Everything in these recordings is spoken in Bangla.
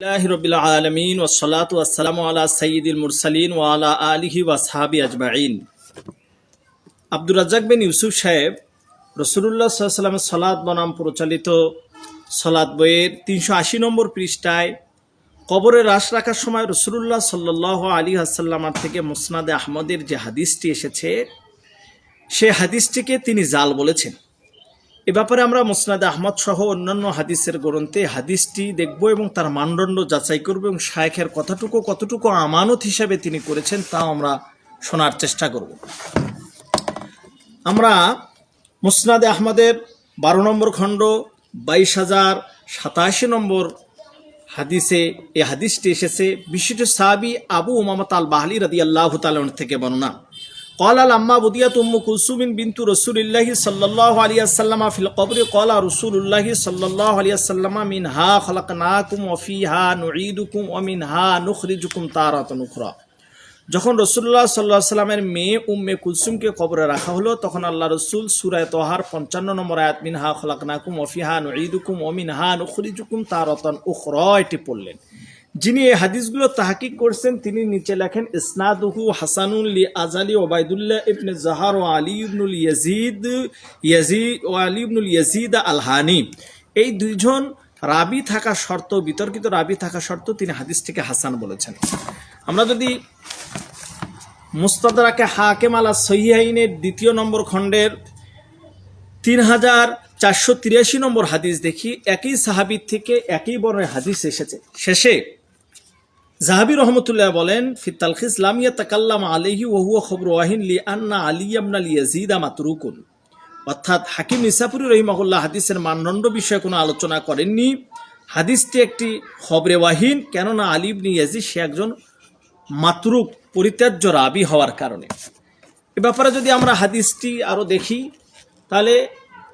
আলা ওয়ালা আব্দুর রাজ্জাক ইউসুফ সাহেব সাল্লামের বনাম বইয়ের তিনশো আশি নম্বর পৃষ্ঠায় কবরে রাস রাখার সময় রসুল্লাহ সাল্লাহ আলী আসাল্লামার থেকে মুসনাদে আহমদের যে হাদিসটি এসেছে, সে হাদিসটিকে তিনি জাল বলেছেন। এ ব্যাপারে আমরা মুসনাদ আহমদ সহ অন্যান্য হাদিসের গ্রন্থে হাদিসটি দেখব এবং তার মানদণ্ড যাচাই করব এবং শায়েখের কথাটুকু কতটুকু আমানত হিসাবে তিনি করেছেন তাও আমরা শোনার চেষ্টা করব। আমরা মুসনাদে আহমদের বারো নম্বর খণ্ড, বাইশ হাজার সাতাশি নম্বর হাদিসে এই হাদিসটি এসেছে। বিশিষ্ট সাহাবি আবু উমামত আল বাহলি রাদি আল্লাহ তালন থেকে বর্ণনা। قال لما بديت أم كلثوم بنت رسول الله صلى الله عليه وسلم في القبر قال رسول الله صلى الله عليه وسلم منها خلقناكم وفيها نعيدكم ومنها نخرجكم تارة أخرى যখন রসুল্লাহ সাল্লাহ সাল্লামের মেয়ে উম্মে কুলসুমকে কবরে রাখা হলো তখন আল্লাহ রসুল সুরায় তোহার পঞ্চান্ন নম্বর আয়াত মিনহা খলাকনাকুম ওফিহা নুঈদুকুম ওমিনহা নুখরিজুকুম তারতন উখর এটি পড়লেন যিনি এই হাদিসগুলো তাহাকিক করছেন, তিনি নিচে লেখেন, ইসনাদুহু হাসানুল লি আজালি ওবায়দুল্লাহ ইবনে জাহার ও আলী ইবনুল ইয়াজিদ ইয়াজিদ ও আলী ইবনুল ইয়াজিদ আলহানি। এই দুইজন রাবি থাকা শর্ত, বিতর্কিত রাবি থাকা শর্ত তিনি হাদিসটিকে হাসান বলেছেন। আমরা যদি মুস্তাদারাকে হাকেম আলা সহিহাইনের দ্বিতীয় নম্বর খণ্ডের তিন হাজার চারশো তিরাশি নম্বর হাদিস দেখি, একই সাহাবির থেকে একই বর্ণের হাদিস এসেছে। শেষে জাহাবি রহমতুল্লাহ বলেন ফিতালখিস লামিয়া তাকাল্লাম আলহি ওহুয়া খবর ওয়াহিন লি আন্না আলী আমনা লিয়াজিদা মাতরুকুন। অর্থাৎ হাকিম নিসাপুরি রহিমাহুল্লাহ হাদিসের মানদণ্ড বিষয়ে কোনো আলোচনা করেননি। হাদিসটি একটি খবরে ওয়াহিন, কেননা আলিবনি ইয়াজিদ সে একজন মাতরুক, পরিত্যাজ্য রাবি হওয়ার কারণে। এ ব্যাপারে যদি আমরা হাদিসটি আরও দেখি, তাহলে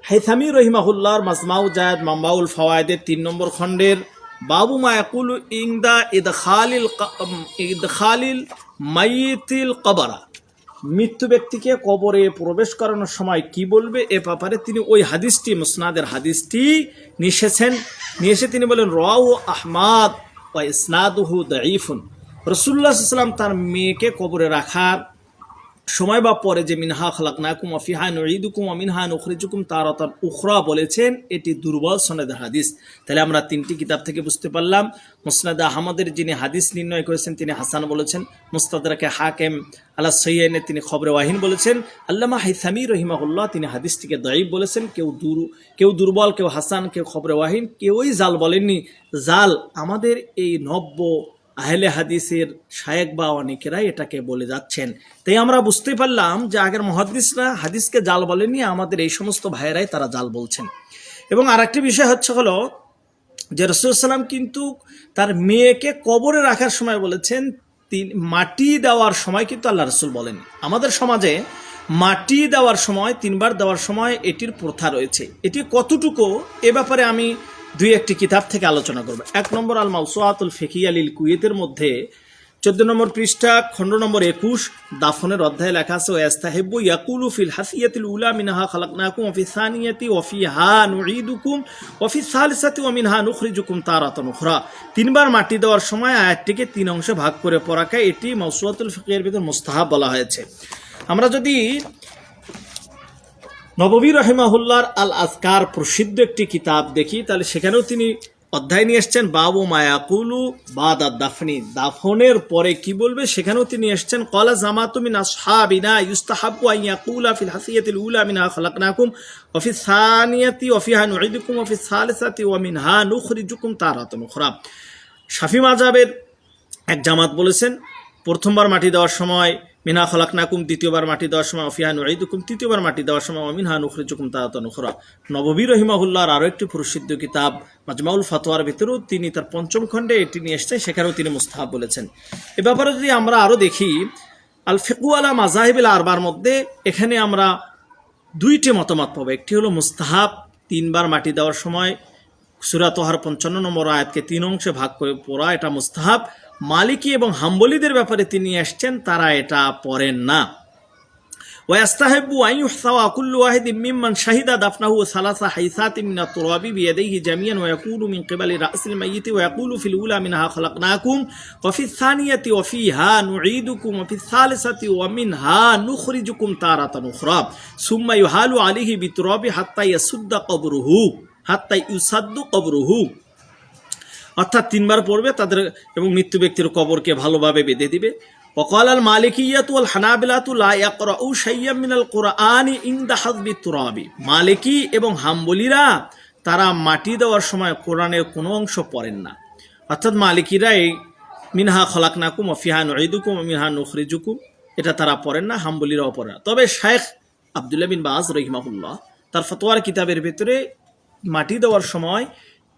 হেথামি রহিমাহুল্লাহর মাজমাউ জায়দ মাম্বাউল ফওয়ায়দের তিন নম্বর খণ্ডের বাবু মায়াকুল ইংদা ইদখালিল ইদখালিল মাইতিল কবরা। মৃত্যু ব্যক্তিকে কবরে প্রবেশ করানোর সময় কি বলবে? এ ব্যাপারে তিনি ওই হাদিসটি, মুসনাদের হাদিসটি নিয়ে এসেছেন নিয়ে এসে তিনি বলেন রাউ আহমাদ ও ইসনাদুহু দাইফুন রসুল্লাহ সাল্লাম তার মেয়েকে কবরে রাখার সময় বা পরে যে মিনহা খালাক নাকুম অফিহা নঈদুকুম অমিনহা নখরিজুকুম তার অতার উখরা বলেছেন, এটি দুর্বল সনেদ হাদিস। তাহলে আমরা তিনটি কিতাব থেকে বুঝতে পারলাম। মুসনাদ আহমদের যিনি হাদিস নির্ণয় করেছেন, তিনি হাসান বলেছেন মুস্তাদাকে হাকেম আল্লাহ সৈয়নে তিনি খবরে ওয়াহিন বলেছেন, আল্লামা হাইসামি রহিমাহুল্লাহ তিনি হাদিসটিকে দয়ীব বলেছেন, কেউ দূর, কেউ দুর্বল, কেউ হাসান, কেউ খবরে ওয়াহিন, কেউই জাল বলেননি। জাল আমাদের এই নব্য আহলে হাদিসের শায়েক বা অনেকেরাই এটাকে বলে যাচ্ছেন। তাই আমরা বুঝতে পারলাম যে আগের মহাদিসরা হাদিসকে জাল বলেনি আমাদের এই সমস্ত ভাইয়েরাই তারা জাল বলছেন। এবং আরেকটি বিষয় হচ্ছে হলো যে রসুল সাল্লাম কিন্তু তার মেয়েকে কবরে রাখার সময় বলেছেন মাটি দেওয়ার সময় কিন্তু আল্লাহ রসুল বলেন। আমাদের সমাজে মাটি দেওয়ার সময়, তিনবার দেওয়ার সময় এটির প্রথা রয়েছে। এটি কতটুকু এ ব্যাপারে আমি দুই একটি কিতাব থেকে আলোচনা করব। এক নম্বর আল মাউসুয়াতুল ফেকিয়ালিল কুয়েতের মধ্যে চোদ্দ নম্বর পৃষ্ঠা, খণ্ড নম্বর একুশ, দাফনের অধ্যায়ে লেখা আছে, ওয়াস্তাহিব্বু ইয়াকুলু ফিল হাসিয়াতিল উলা মিনহা খালাকনাকুম ওয়া ফি সানিয়াতি ওয়া ফিহা নুঈদুকুম ওয়া ফি সালিসাতি ওয়া মিনহা নুখরিজুকুম তারাতান উখরা। তিনবার মাটি দেওয়ার সময় আয়াতটিকে তিন অংশে ভাগ করে পড়াকে এটি মাউসুয়াতুল ফিকিয়ের ভিতর মুস্তাহাব বলা হয়েছে। আমরা যদি নববী রহিমাহুল্লার আল আজকার প্রসিদ্ধ একটি কিতাব দেখি, তাহলে সেখানেও তিনি অধ্যায় নিয়ে এসছেন, বাবু মায়াকুলু বাদা দাফনি। দাফনের পরে কি বলবে? সেখানেও তিনি এসছেন, কলা জামাতু মিন আসহাবিনা ইউস্তাহাব্বু আন ইয়াকুলা ফিল হাসিয়াতিল উলা মিনহা খালাকনাকুম, ওয়া ফিস সানিয়াতি, ওয়া ফিহা নুঈদুকুম, ওয়া ফিস সালিসাতি, ওয়া মিনহা নুখরিজুকুম তারাতান উখরা। শাফি মাযহাবের এক জামাত বলেছেন, প্রথমবার মাটি দেওয়ার সময় মিনা খলাক নাকুম দ্বিতীয়বার মাটি দেওয়ার সময় অফিহা নুঈদুকুম, তৃতীয়বার মাটি দেওয়ার সময় অমিনহা নুখরিজুকুম নুখরা নববী রহিমাহুল্লাহর আরও একটি প্রসিদ্ধ কিতাব, মাজমাউল ফাতোয়ার ভিতরেও তিনি তার পঞ্চম খণ্ডে এটি নিয়ে এসেছেন, সেখানেও তিনি মুস্তাহাব বলেছেন। এ ব্যাপারে যদি আমরা আরও দেখি, আল ফেকু আলা মাজাহিবিল আরবার মধ্যে এখানে আমরা দুইটি মতামত পাবো। একটি হলো মুস্তাহাব, তিনবার মাটি দেওয়ার সময় সুরা তোহার পঞ্চান্ন নম্বর আয়াতকে তিন অংশে ভাগ করে পড়া, এটা মুস্তাহাব। মালিকি এবং হাম্বলিদের ব্যাপারে তিনি এসছেন, তারা এটা পড়েন না। ওয়াস্তাহেবু আইসাওয়া কুল্লু ওয়াহিদ মিম্মান শাহিদা দাফনাহু সালাসা হাইসাত মিনা তুরাবি বিয়াদাইহি জামিয়ান ওয়া ইয়াকুলু মিন কিবালি রাসিল মাইয়িতি ওয়া ইয়াকুলু ফিল উলা মিনহা খলাকনাকুম। ওয়া ফিস সানিয়াতি ওয়া ফিহা নুঈদুকুম ওয়া ফিস সালিসাতি ওয়া মিনহা নুখরিজুকুম তারাতান উখরা। সুম্মা ইউহালু আলাইহি বিতুরাবি হাত্তা ইয়াসুদ্দা কবরুহু, হাত্তা ইউসাদ্দু কবরুহু। অর্থাৎ তিনবার পড়বে তাদের এবং মৃত্যু ব্যক্তির কবরকে ভালোভাবে বেঁধে দিবে وقال المالكية والحنابلة لا يقرأوا شيئا من القرآن عند حذف التراب মালিকি এবং হাম্বলিরা তারা মাটি দেওয়ার সময় কোরআনের কোনো অংশ পড়েন না অর্থাৎ মালিকিরা এই মিনহা খলাকনাকুম অফিহা নঈদুকুম মিনহা নুখরিজুকুম এটা তারা পড়েন না হাম্বলিরাও পড়ে না তবে শেখ আবদুল্লাহ বিন বাজ রহিমাহুল্লাহ তার ফতোয়ার কিতাবের ভেতরে মাটি দেওয়ার সময়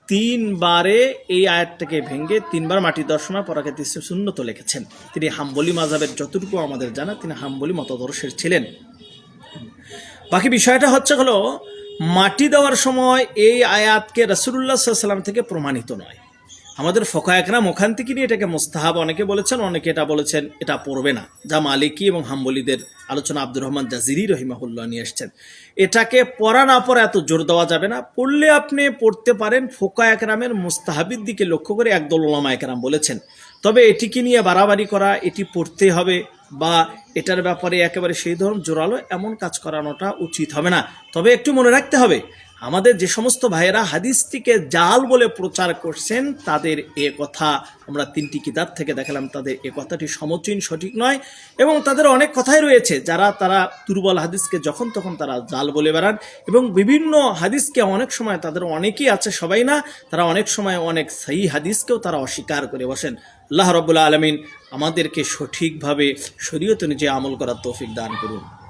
তিনবারে এই আয়াতটাকে ভেঙে তিনবার মাটি সময় পরাকে সুন্নত লিখেছেন। তিনি হাম্বলি মাজাবের যতটুকু আমাদের জানা, তিনি হাম্বলি মতদর্শের ছিলেন। বাকি বিষয়টা হচ্ছে হলো, মাটি দেওয়ার সময় এই আয়াতকে রসুল্লাহ সাল্লাম থেকে প্রমাণিত নয়। আমাদের ফোকা একরাম ওখান থেকে নিয়ে এটাকে মোস্তাহাব অনেকে বলেছেন, অনেকে এটা বলেছেন, এটা পড়বে না। যা মালিকি এবং হাম্বলিদের আলোচনা আব্দুর রহমান জাজিরি রহিমাহুল্লাহ নিয়ে এসছেন। এটাকে পড়া না পড়া এত জোর দেওয়া যাবে না। পড়লে আপনি পড়তে পারেন ফোকা একরামের মোস্তাহাবির দিকে লক্ষ্য করে একদল ওলামা একরাম বলেছেন। তবে এটিকে নিয়ে বাড়াবাড়ি করা, এটি পড়তে হবে বা এটার ব্যাপারে একেবারে সেই ধরনের জোরালো এমন কাজ করানোটা উচিত হবে না। তবে একটু মনে রাখতে হবে আমাদের যে সমস্ত ভাইয়েরা হাদিসটিকে জাল বলে প্রচার করছেন, তাদের এ কথা আমরা তিনটি কিতাব থেকে দেখালাম। তাদের এ কথাটি সমচীন, সঠিক নয় এবং তাদের অনেক কথাই রয়েছে। যারা, তারা দুর্বল হাদিসকে যখন তখন তারা জাল বলে বেড়ান এবং বিভিন্ন হাদিসকে অনেক সময় তাদের অনেকেই আছে, সবাই না, তারা অনেক সময় অনেক সেই হাদিসকেও তারা অস্বীকার করে বসেন। আল্লাহ রবুল্লা আলমিন আমাদেরকে সঠিকভাবে শরীয়ত নিজে আমল করার তৌফিক দান করুন।